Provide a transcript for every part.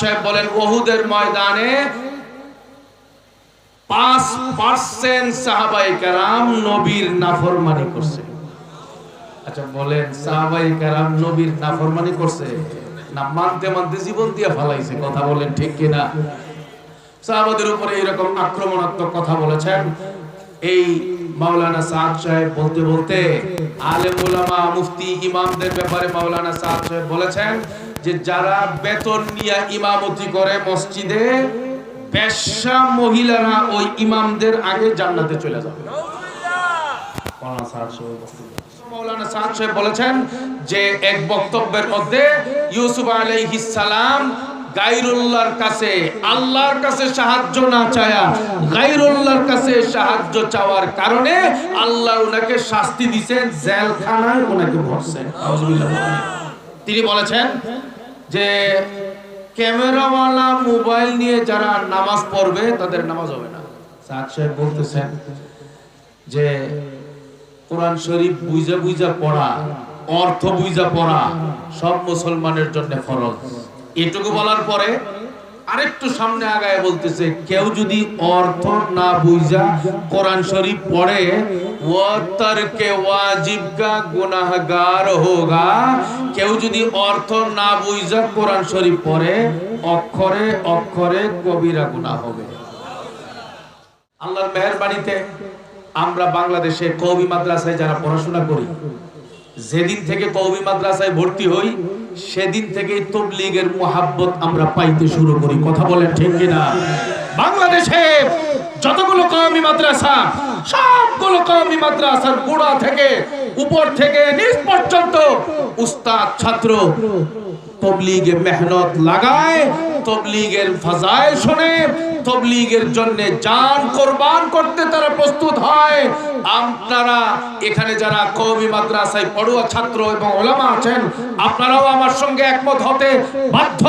সাহেব বলেন, ওহুদের ময়দানে পাঁচ পার্সেন্ট সাহাবাই কারাম নবীর নাফরমানি করছে। আচ্ছা বলেন সাহাবাই কারাম নবীর নাফরমানি করছে? না, মানতে মানতে জীবন দিয়ে ফালাইছে, কথা বলেন ঠিক কিনা? সাহাবাদের উপরে এরকম আক্রমণাত্মক কথা বলেছেন। এই মাওলানা সাদ সাহেব বলতে বলতে আলেম ওলামা মুফতি ইমামদের ব্যাপারে মাওলানা সাদ সাহেব বলেছেন যে যারা বেতন নিয়ে ইমামতি করে মসজিদে, বেশ্যা মহিলারা ওই ইমামদের আগে জান্নাতে চলে যাবে। বলেছেন যে এক বক্তব্যের মধ্যে ইউসুফ গাইরুল্লাহর কাছে আল্লাহর কাছে সাহায্য না চায়া গাইরুল্লাহর কাছে সাহায্য চাওয়ার কারণে আল্লাহ ওনাকে শাস্তি দিয়েছেন জেলখানায় ওনাকে ভরছেন। তিনি বলেছেন যে ক্যামেরাওয়ালা মোবাইল নিয়ে যারা নামাজ পড়বে, তাদের নামাজ হবে না। সাদ সাহেব বলতেছেন যে কোরআন শরীফ বুঝা বুঝা পড়া, অর্থ বুঝা পড়া, সব মুসলমানের জন্য ফরজ। এটুকু বলার পরে আরেকটু সামনে আগায় বলতেছে, কেউ যদি অর্থ না বুঝা কোরআন শরীফ পড়ে ও ওয়াজিব কা গুনাহগার হোগা। কেউ যদি অর্থ না বুঝা কোরআন শরীফ পড়ে, অক্ষরে অক্ষরে কবিরা গুনাহ হবে। আল্লাহর মেহেরবানিতে আমরা বাংলাদেশে কওমি মাদ্রাসায় যারা পড়াশোনা করি যেদিন থেকে কওমি মাদ্রাসায় ভর্তি হই, সেদিন থেকে তবলিগের মোহাব্বত আমরা পাইতে শুরু করি। কথা বলেন ঠিক কিনা? বাংলাদেশে যতগুলো কওমি মাদ্রাসা, সবগুলো কওমি মাদ্রাসার গোড়া থেকে উপর থেকে নিচ পর্যন্ত উস্তাদ, ছাত্র তবলিগে মেহনত লাগায়, তবলিগের ফাজাইল শুনে, তবলিগের জন্য জান কোরবান করতে তারা প্রস্তুত হয়। আপনারা এখানে যারা কবি মাদ্রাসায় পড়ুয়া ছাত্র এবং ওলামা আছেন, আপনারাও আমার সঙ্গে একমত হতে বাধ্য।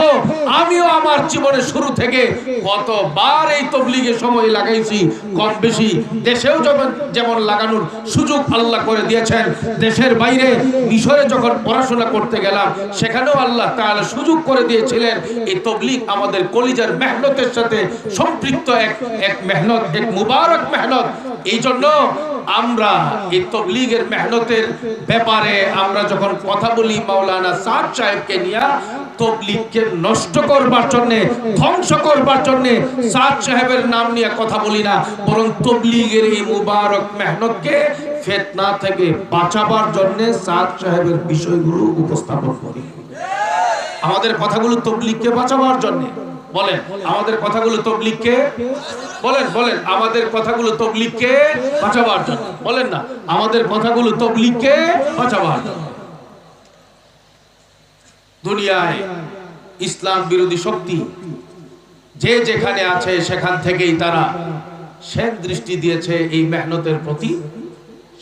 আমিও আমার জীবনের শুরু থেকে কতবার এই তবলিগে সময় লাগাইছি, কম বেশি দেশেও যেমন যেমন লাগানোর সুযোগ আল্লাহ করে দিয়েছেন, দেশের বাইরে মিশরে যখন পড়াশোনা করতে গেলাম, সেখানেও আল্লাহ তাআলা সুযোগ করে দিয়েছিলেন। এই তবলিগ আমাদের কলিজার মেহনতের সাথে সম্পৃক্ত এক এক মেহনত, এক মুবারক মেহনত। এই জন্য আমরা এই তবলিগের মেহনতের ব্যাপারে আমরা যখন কথা বলি মাওলানা সাদ সাহেবকে নিয়ে, তবলিগকে নষ্ট করবার জন্য, ধ্বংস করবার জন্য সাদ সাহেবের নাম নিয়ে কথা বলি না, বরং তবলিগের এই মুবারক মেহনতকে ফেতনা থেকে বাঁচাবার জন্যে সাদ সাহেবের বিষয়গুলো উপস্থাপন করি। আমাদের কথাগুলো তবলিগকে বাঁচাবার জন্য। বলেন, আমাদের কথাগুলো তবলিগকে, বলেন বলেন, আমাদের কথাগুলো তবলিগকে বাঁচাবার জন্য। বলেন না, আমাদের কথাগুলো তবলিগকে বাঁচাবার জন্য। দুনিয়ায় ইসলাম বিরোধী শক্তি, যে যেখানে আছে সেখান থেকেই তারা শেখ দৃষ্টি দিয়েছে এই মেহনতের প্রতি।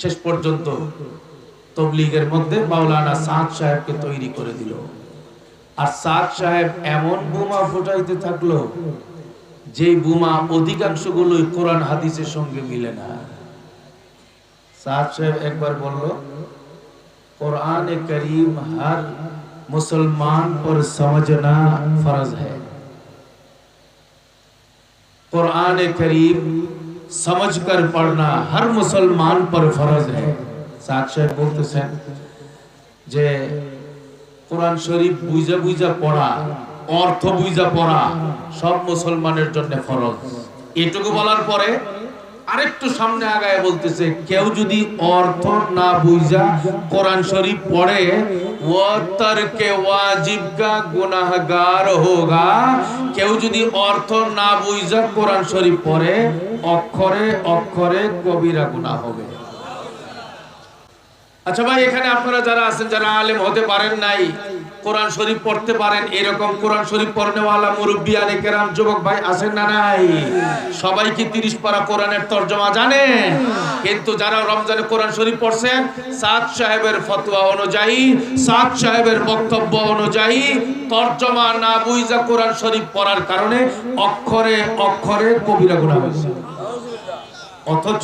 শেষ পর্যন্ত তবলিগের মধ্যে মাওলানা সাদ সাহেবকে তৈরি করে দিল। আর সাদ সাহেব এমন বোমা ফুটাইতে থাকলো যে বোমা অধিকাংশ গুলোই কোরআন হাদিসের সঙ্গে মিলে না সাদ সাহেব একবার বলল কোরআন করিম हर मुसलमान पर समझना फर्ज है कुरान करीम समझकर पढ़ना हर मुसलमान पर फर्ज है সাদ সাহেব বলতেছেন যে কোরআন শরীফ বুঝা বুঝা পড়া, অর্থ বুঝা পড়া, সব মুসলমানের জন্য ফরজ। এটুকু বলার পরে আরেকটু সামনে আগায় বলতেছে, কেউ যদি অর্থ না বুঝা কোরআন শরীফ পড়ে হোগা। কেউ যদি অর্থ না বুঝা কোরআন শরীফ পড়ে, অক্ষরে অক্ষরে কবিরা গুনাহ হবে। আচ্ছা ভাই, এখানে আপনারা যারা আছেন, যারা আলেম হতে পারেন নাই, কোরআন শরীফ পড়তে পারেন, এরকম কোরআন শরীফ পড়নেওয়ালা মুরব্বী আলে কেরাম যুবক ভাই আছেন না নাই? সবাই কি তিরিশ পারা কোরআনের তর্জমা জানে? কিন্তু যারা রমজানে কোরআন শরীফ পড়ছেন, সাদ সাহেবের ফতোয়া অনুযায়ী, সাদ সাহেবের বক্তব্য অনুযায়ী তর্জমা না বুঝা কোরআন শরীফ পড়ার কারণে অক্ষরে অক্ষরে কবিরা গুণা হয়েছে। অথচ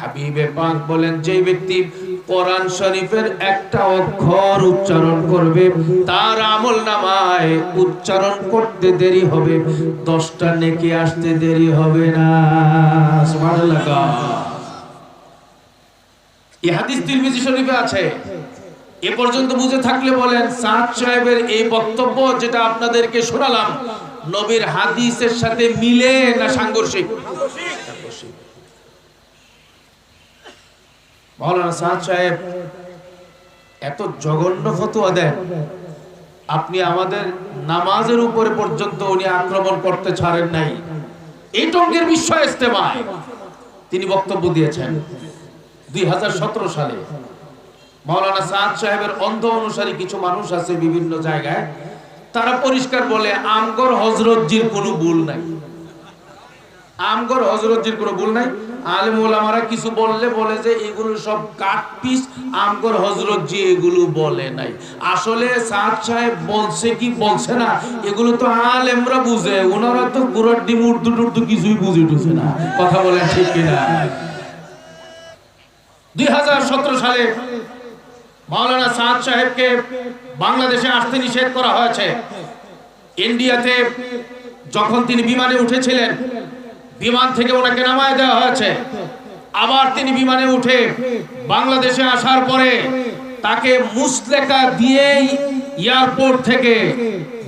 হাবিবে পাক বলেন যে ব্যক্তি কোরআন শরীফের একটা অক্ষর উচ্চারণ করবে, তার আমল নামায় উচ্চারণ করতে দেরি হবে, দশটা নেকি আসতে দেরি হবে না। এই হাদিস তিরমিজি শরীফে আছে। এ পর্যন্ত বুঝে থাকলে বলেন, সাদ সাহেবের এই বক্তব্য যেটা আপনাদেরকে শোনালাম, নবীর হাদিসের সাথে মিলে না সাংঘর্ষিক সাংঘর্ষিক? মৌলানা সাদ সাহেব, এত জঘন্য ফতোয়া দেন। আপনি আমাদের নামাজের উপরে পর্যন্ত উনি আক্রমণ করতে ছাড়েন নাই। এই টঙ্গের বিশ্ব ইস্তেমায় তিনি বক্তব্য দিয়েছেন। দুই হাজার সতেরো সালে মৌলানা সাদ সাহেবের অন্ধ অনুসারী কিছু মানুষ আছে বিভিন্ন জায়গায়। তারা পরিষ্কার বলে, আমগর হজরতজির কোনো ভুল নাই। আমগর হজরতজির কোনো ভুল নাই। আলেম ওলামারা কিছু বললে বলে যে, এগুলো সব কাট পিস, আমগর হজরতজি এগুলো বলে নাই। আসলে সাদ সাহেব বলছে কি বলছে না, এগুলো তো আলেমরা বুঝে, ওনারা তো গুড়ার ডিম উর্দু টুর্দু কিছুই বুঝে টুঝে না। কথা বলেন ঠিক কিনা? দুই হাজার সতেরো সালে মাওলানা সাদ সাহেবকে বাংলাদেশে আসতে নিষেধ করা হয়েছে। ইন্ডিয়াতে যখন তিনি বিমানে উঠেছিলেন বিমান থেকে ওনাকে নামায় দেওয়া হয়েছে। আবার তিনি বিমানে উঠে বাংলাদেশে আসার পরে তাকে মুসলেকা দিয়েই এয়ারপোর্ট থেকে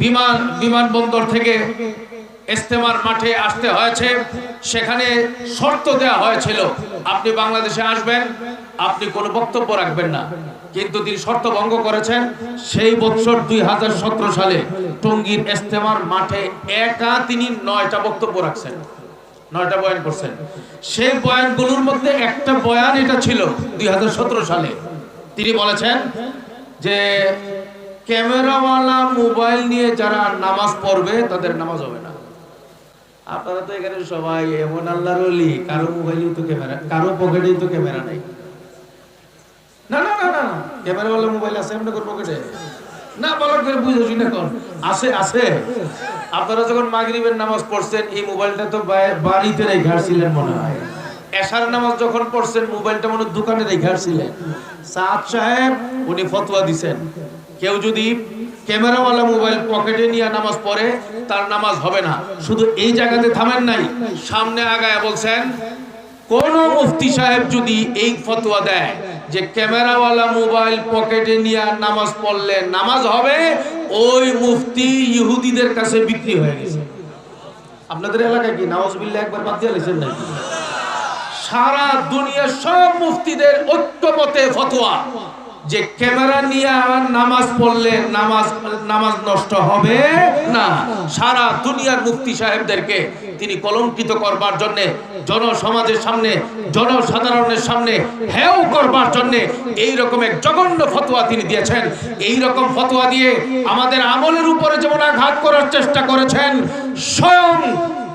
বিমান, বিমানবন্দর থেকে ইস্তেমার মাঠে আসতে হয়েছে। সেখানে শর্ত দেওয়া হয়েছিল, আপনি বাংলাদেশে আসবেন, আপনি কোনো বক্তব্য রাখবেন না। কিন্তু তিনি শর্ত ভঙ্গ করেছেন, সেই বছর দুই হাজার সতেরো সালে টঙ্গীর ইস্তেমার মাঠে একা তিনি নয়টা বক্তব্য রাখছেন। নয়টা বয়ান করছেন সেই বয়ানগুলোর মধ্যে একটা বয়ান এটা ছিল দুই হাজার সতেরো সালে তিনি বলেছেন যে ক্যামেরাওয়ালা মোবাইল নিয়ে যারা নামাজ পড়বে তাদের নামাজ হবে না আপনারা তো এখানে সবাই এমন আল্লাহর অলি কারও মোবাইলেও তো ক্যামেরা কারও পকেটেই তো ক্যামেরা নেই না না না না ক্যামেরাওয়ালা মোবাইল আছে করে পকেটে না বলার করে বুঝে শুনে কোন। আছে আছে। আপনারা যখন মাগরিবের নামাজ পড়ছেন, এই মোবাইলটা তো বাড়িতে রেখে আসছিলেন মনে হয়। এশার নামাজ যখন পড়ছেন, মোবাইলটা মনে দোকানে রেখে আসছিলেন। সাদ সাহেব, উনি ফতোয়া দিছেন। কেউ যদি ক্যামেরাওয়ালা মোবাইল পকেটে নিয়ে নামাজ পড়ে, তার নামাজ হবে না। শুধু এই জায়গাতে থামেন নাই, সামনে আগায় বলছেন কোন মুফতি সাহেব যদি এই ফতোয়া দেয় যে ক্যামেরাওয়ালা মোবাইল পকেটে নিয়ে নামাজ পড়লে নামাজ হবে ওই মুফতি ইহুদিদের কাছে বিক্রি হয়ে গেছে। আপনাদের এলাকায় কি নামাজ বিল্লে একবার বাদ দিয়ে লেছেন নাকি? সারা দুনিয়ার সব মুফতিদের ঐক্যমতে ফতোয়া। যে ক্যামেরা নিয়ে আমার নামাজ পড়লে নামাজ নামাজ নষ্ট হবে না। সারা দুনিয়ার মুফতি সাহেবদেরকে তিনি কলঙ্কিত করবার জন্য, জনসমাজের সামনে, জনসাধারণের সামনে হেও করবার জন্য এই রকম এক জঘন্য ফতোয়া তিনি দিয়েছেন। এই রকম ফতোয়া দিয়ে আমাদের আমলের উপরে যেমন আঘাত করার চেষ্টা করেছেন, স্বয়ং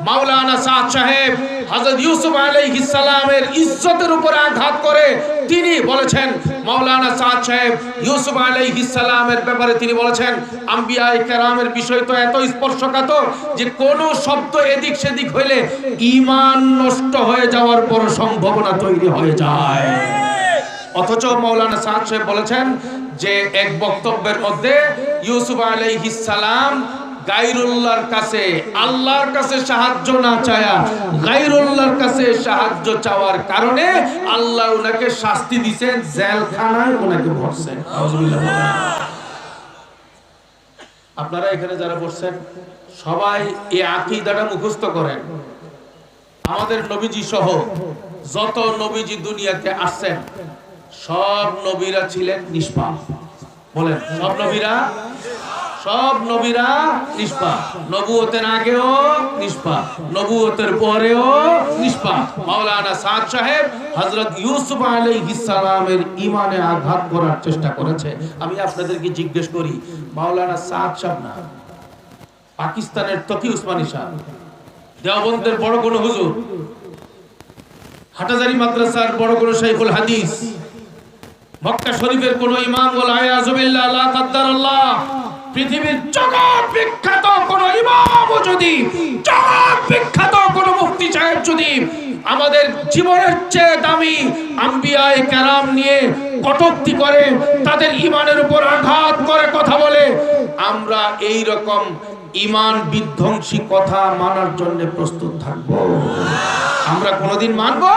মাওলানা সাদ সাহেব হযরত ইউসুফ আলাইহিস সালামের ইজ্জতের উপর আঘাত করে তিনি বলেছেন, মাওলানা সাদ সাহেব ইউসুফ আলাইহিস সালামের ব্যাপারে তিনি বলেছেন, আম্বিয়ায়ে কেরামের বিষয় তো এত স্পর্শকাতর যে কোন শব্দ এদিক সেদিক হইলে ঈমান নষ্ট হয়ে যাওয়ার বড় সম্ভাবনা তৈরি হয়ে যায়। অথচ মৌলানা সাহেব বলেছেন যে এক বক্তব্যের মধ্যে ইউসুফ আলাইহিস সালাম গাইরুল্লাহর কাছে, আল্লাহর কাছে সাহায্য না চায়া গাইরুল্লাহর কাছে সাহায্য চাওয়ার কারণে আল্লাহ ওনাকে শাস্তি দিয়েছেন জেলখানায় ওনাকে ভরছেন। আপনারা এখানে যারা বসছেন, সবাই এই আকীদাটা মুখস্থ করেন। আমাদের নবীজি সহ যত নবীজি দুনিয়াতে আসছেন, সব নবীরা ছিলেন নিষ্পাপ। বলেন, সব নবীরা সব নবীরা নিষ্পাপ। নবুয়তের আগেও নিষ্পাপ। নবুয়তের পরেও নিষ্পাপ। মাওলানা সাদ সাহেব হযরত ইউসুফ আলাইহিস সালামের ঈমানে আঘাত করার চেষ্টা করেছে। আমি আপনাদেরকে জিজ্ঞেস করি, মাওলানা সাদ সাহেব না? পাকিস্তানের তকি উসমানী সাহেব। দেওবন্দের বড় কোন হুজুর? হাটাজারি মাদ্রাসার বড় কোন শাইখুল হাদিস? মক্কা শরীফের কোন ইমাম ওয়াল আয়াজুবিল্লাহ লা কাদ্দারাল্লাহ পৃথিবীর জগৎ বিখ্যাত কোন ইমাম যদি জগৎ বিখ্যাত কোন মুফতি সাহেব যদি আমাদের জীবনের চেয়ে দামি আম্বিয়ায়ে কেরাম নিয়ে কটূক্তি করে, তাদের ইমানের উপর আঘাত করে কথা বলে, আমরা এই রকম ইমান বিধ্বংসী কথা মানার জন্য প্রস্তুত থাকব। আমরা কোনোদিন মানবো?